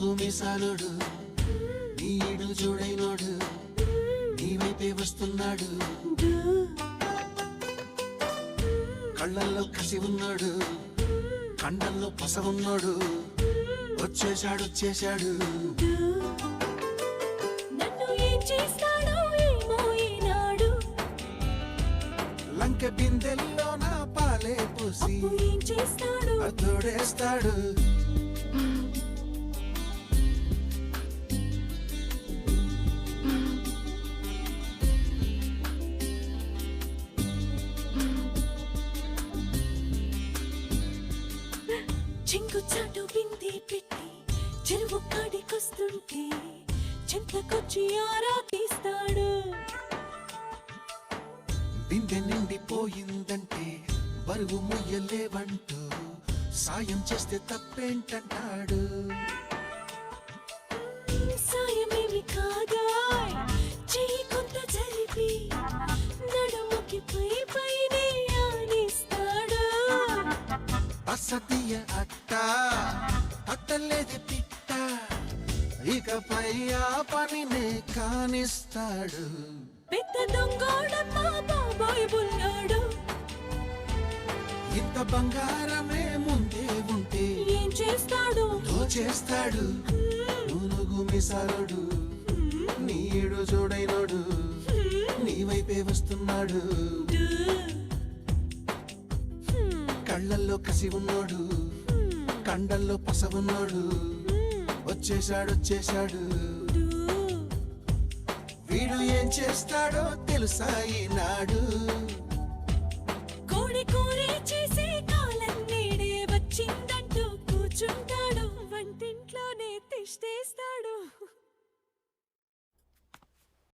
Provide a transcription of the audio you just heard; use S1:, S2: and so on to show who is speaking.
S1: నూనుగు మిసాలుడు నీడు చూడైనోడు. నీ వైపే వస్తున్నాడు. కళ్ళల్లో కసి ఉన్నాడు. కండల్లో పస ఉన్నాడు. వచ్చేశాడు వచ్చేశాడు. లంక బిందెల్లో నా పాలే పూసి అతోడేస్తాడు
S2: చింగు చాటు పెట్టి చెరువు కాడికొస్తుంటే చింతకొచ్చి ఆరా తీస్తాడు.
S1: బిందె నిండిపోయిందంటే బరువు ముయ్యలేవంటూ సాయం చేస్తే తప్పేంటంటాడు? అసతీయ అట్ట అట్టలేదు పిట్ట. ఇకపై ఆ పనినే కానిస్తాడు.
S2: పెద్ద దొంగోడమ్మా బాబాయ్ బుల్లాడు.
S1: ఇంత బంగారమే ముందే ఉంటే
S2: ఏం చేస్తాడు?
S1: దోచేస్తాడు నూనుగు మిసాలుడు నీడు చూడైనోడు నీ వైపే వస్తున్నాడు. కళ్ళల్లో కసి ఉన్నోడు. కండల్లో పస వచ్చేశాడు వచ్చేశాడు. వీడు ఏం చేస్తాడో తెలుసా ఈనాడు.
S2: కోడి కూరే